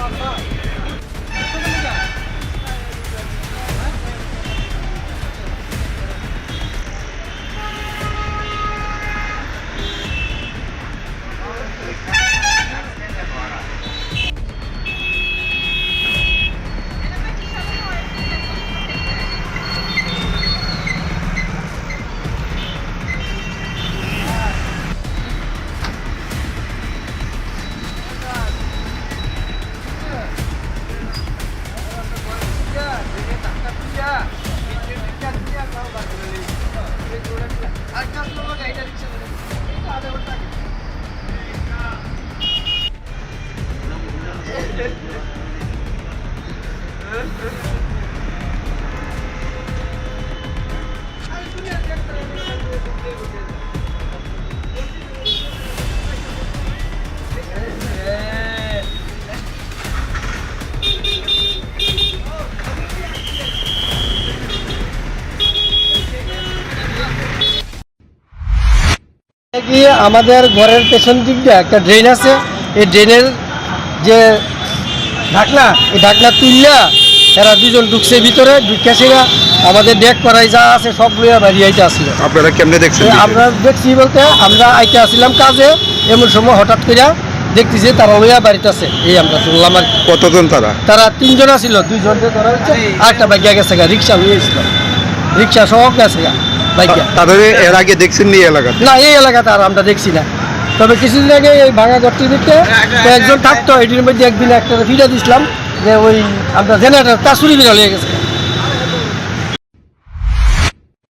outside. আমাদের ঘরের পেছন দিক দিয়ে একটা ড্রেন আছে। এই ড্রেনের যে ঢাকনা এই ঢাকনা তুললা এরা দুজন ঢুকছে ভিতরে ঢুকে সেরা আমাদের ডেক করাই যা আছে সব লইয়া বাড়ি আইতে আসলো। আপনারা কেমনে দেখছেন আমরা দেখছি বলতে আমরা আইতে আসছিলাম কাজে এমন সময় হঠাৎ করে দেখতেছি তারা লইয়া বাড়িতে আছে এই আমরা শুনলাম আর কতজন তারা? তারা তিনজন আছিল দুইজন ধরা হচ্ছে আর একটা বাইকিয়া গেছে গা রিক্সা নিয়ে এসেছিল রিক্সা সহ গেছে গা বাইকিয়া তাদের এর আগে দেখছেন নি এলাকাতে? না এই এলাকাতে আর আমরা দেখছি না। তবে কিছুদিন আগে এই ভাঙা ঘরটির ভিতরে একজন থাকতো, এটির মধ্যে একদিন একটা ফিরে দিয়েছিলাম যে ওই আপনার জেনারেটার তা চুরি বিড়াল হয়ে গেছে।